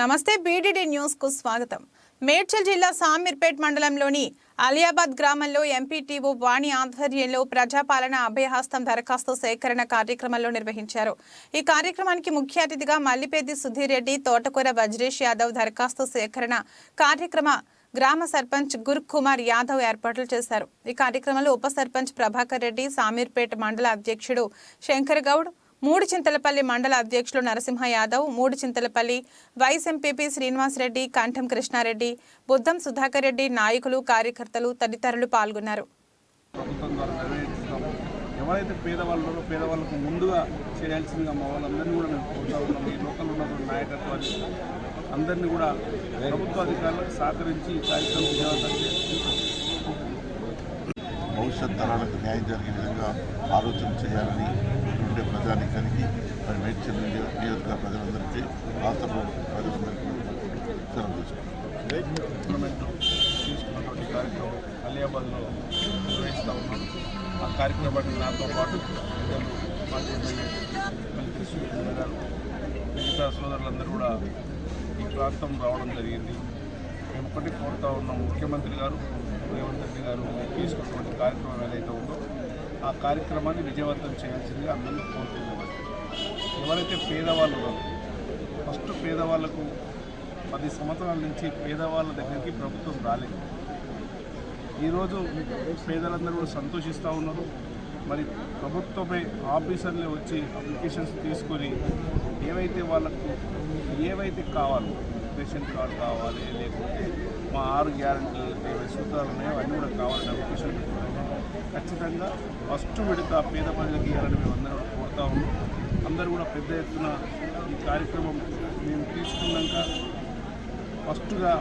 నమస్తే బీడీడీ న్యూస్కు స్వాగతం. మేడ్చల్ జిల్లా సామీర్పేట్ మండలంలోని అలియాబాద్ గ్రామంలో ఎంపీటీఓ వాణి ఆధ్వర్యంలో ప్రజాపాలన అభయహస్తం దరఖాస్తు సేకరణ కార్యక్రమంలో నిర్వహించారు. ఈ కార్యక్రమానికి ముఖ్య అతిథిగా మల్లిపేది సుధీర్ రెడ్డి తోటకూర వజ్రేష్ యాదవ్ దరఖాస్తు సేకరణ కార్యక్రమ గ్రామ సర్పంచ్ గుర్ కుమార్ యాదవ్ ఏర్పాట్లు చేశారు. ఈ కార్యక్రమంలో ఉప సర్పంచ్ ప్రభాకర్ రెడ్డి సామీర్పేట మండల అధ్యక్షుడు శంకర్ గౌడ్ మూడు చింతలపల్లి మండల అధ్యక్షులు నరసింహ యాదవ్ మూడు చింతలపల్లి వైస్ ఎంపీపీ శ్రీనివాసరెడ్డి కంఠం కృష్ణారెడ్డి బుద్ధం సుధాకర్ రెడ్డి నాయకులు కార్యకర్తలు తదితరులు పాల్గొన్నారు. ఎవరైతే పేదవాళ్ళు పేదవాళ్ళకు ముందుగా చేయాల్సిందిగా మా వాళ్ళందరినీ కూడా మేము కోరుతా ఉన్నాం. ఈ లోకల్ ఉన్నటువంటి నాయకత్వాన్ని అందరినీ కూడా ప్రభుత్వ అధికారులకు సహకరించి ఈ కార్యక్రమం విజయవంతం భవిష్యత్ తరాలకు న్యాయం జరిగే విధంగా ఆలోచన చేయాలని ప్రజానికానికి మరి మేడ్చల్ నియోజక ప్రజలందరికీ రాష్ట్ర ప్రభుత్వ ప్రజలందరికీ సెలవు తీసుకుంటాం. గవర్నమెంట్ తీసుకున్నటువంటి కార్యక్రమం అలియాబాద్లో నిర్వహిస్తూ ఉన్నాం ఆ కార్యక్రమానికి నాతో పాటు పెద్దలు మాజీ ఎమ్మెల్యే గారు మిగతా సోదరులందరూ కూడా ఈ ప్రాంతం రావడం జరిగింది మేము ఒకటి కోరుతా ఉన్నాం ముఖ్యమంత్రి గారు రేవంత్ రెడ్డి గారు తీసుకున్నటువంటి కార్యక్రమం ఏదైతే ఉందో ఆ కార్యక్రమాన్ని విజయవంతం చేయాల్సిందిగా అందరినీ కోరుతున్నాం ఎవరైతే పేదవాళ్ళు ఉన్నారో ఫస్ట్ పేదవాళ్ళకు పది సంవత్సరాల నుంచి పేదవాళ్ళ దగ్గరికి ప్రభుత్వం రాలేదు. ఈరోజు పేదలందరూ కూడా సంతోషిస్తూ ఉన్నారు. మరి ప్రభుత్వమే ఆఫీసర్లే వచ్చి అప్లికేషన్స్ తీసుకొని ఏవైతే వాళ్ళకు ఏవైతే కావాలో రేషన్ కార్డు కావాలి లేకపోతే మా ఆరు గ్యారంటీలు ఏవైతే సూత్రాలు ఉన్నాయో అన్నీ కూడా కావాలని అప్లికేషన్ పెట్టుకుంటున్నాం ఖచ్చితంగా ఫస్ట్ విడత పేద ప్రజలకు ఇవ్వాలని మేము అందరూ కూడా కోరుతా ఉన్నాం. అందరూ కూడా పెద్ద ఎత్తున ఈ కార్యక్రమం మేము తీసుకున్నాక ఫస్ట్గా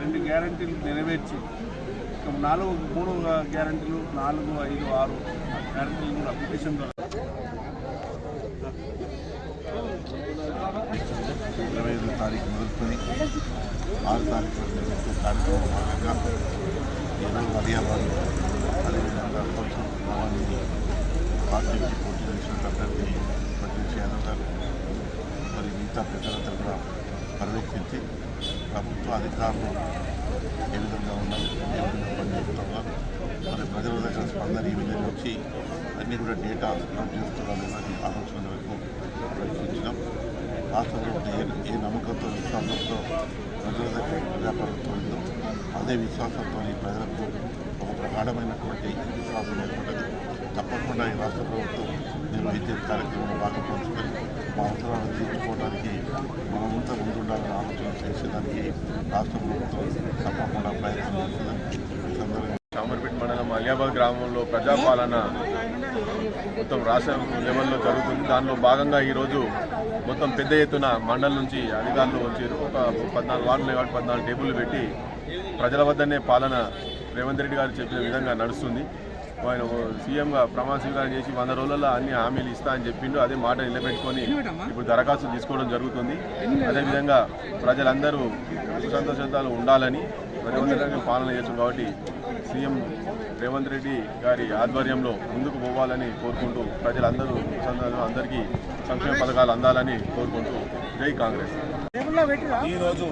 రెండు గ్యారంటీలు నెరవేర్చి ఇక నాలుగు మూడు గ్యారంటీలు నాలుగు ఐదు ఆరు గ్యారంటీలు కూడా అప్లికేషన్ ద్వారా ఇరవై ఐదు తారీఖు మొదలుకొని ఆరు తారీఖు కార్యక్రమం. భాగంగా ఈరోజు హరియాబాద్ అదేవిధంగా కొంచెం గ్రామాన్ని పార్టీ నుంచి పోటీ చేసిన అభ్యర్థి వజ్రేష్ యాదవ్ గారు మరి మిగతా కూడా పర్యవేక్షించి ప్రభుత్వ అధికారులు ఏ విధంగా ఉన్నారు ఏ విధంగా పనిచేస్తున్నారు మరి ప్రజల దగ్గర స్పందన ఈ విధంగా వచ్చి అన్నీ కూడా డేటా అప్లోడ్ చేస్తున్నారు అనే ఆలోచన వరకు ప్రయత్నించినాం రాష్ట్ర ప్రభుత్వం ఏ ఏ నమ్మకంతో విశ్వాసంతో ప్రజల దగ్గర ప్రజాప్రభుత్వం ఉందో అదే విశ్వాసంతో ఈ ప్రజలకు ఒక ప్రగాఢమైనటువంటి విశ్వాసం ఏర్పడ్డది తప్పకుండా ఈ రాష్ట్ర ప్రభుత్వం నిర్వహించే కార్యక్రమంలో భాగం పంచుకొని మా అవసరాలను ఉండాలని ఆలోచన చేసేదానికి రాష్ట్ర ప్రభుత్వం తప్పకుండా ప్రయత్నం చామర్పేట మండలం అలియాబాద్ గ్రామంలో ప్రజాపాలన మొత్తం రాష్ట్ర లెవెల్లో జరుగుతుంది. దానిలో భాగంగా ఈరోజు మొత్తం పెద్ద ఎత్తున మండలం నుంచి అధికారులు వచ్చి ఒక పద్నాలుగు వార్డులు కాబట్టి పద్నాలుగు టేబుల్ పెట్టి ప్రజల వద్దనే పాలన రేవంత్ రెడ్డి గారు చెప్పిన విధంగా నడుస్తుంది. ఆయన సీఎంగా ప్రమాణ స్వీకారం చేసి వంద రోజుల్లో అన్ని హామీలు ఇస్తా అని చెప్పిండు. అదే మాట నిలబెట్టుకొని ఇప్పుడు దరఖాస్తు తీసుకోవడం జరుగుతుంది. అదేవిధంగా ప్రజలందరూ సుఖ సంతోషాలు ఉండాలని రేవంత్ రెడ్డి పాలన చేస్తుంది కాబట్టి సీఎం రేవంత్ రెడ్డి గారి ఆధ్వర్యంలో ముందుకు పోవాలని కోరుకుంటూ ప్రజలందరూ అందరికీ సంక్షేమ పథకాలు అందాలని కోరుకుంటూ జై కాంగ్రెస్. ఈరోజు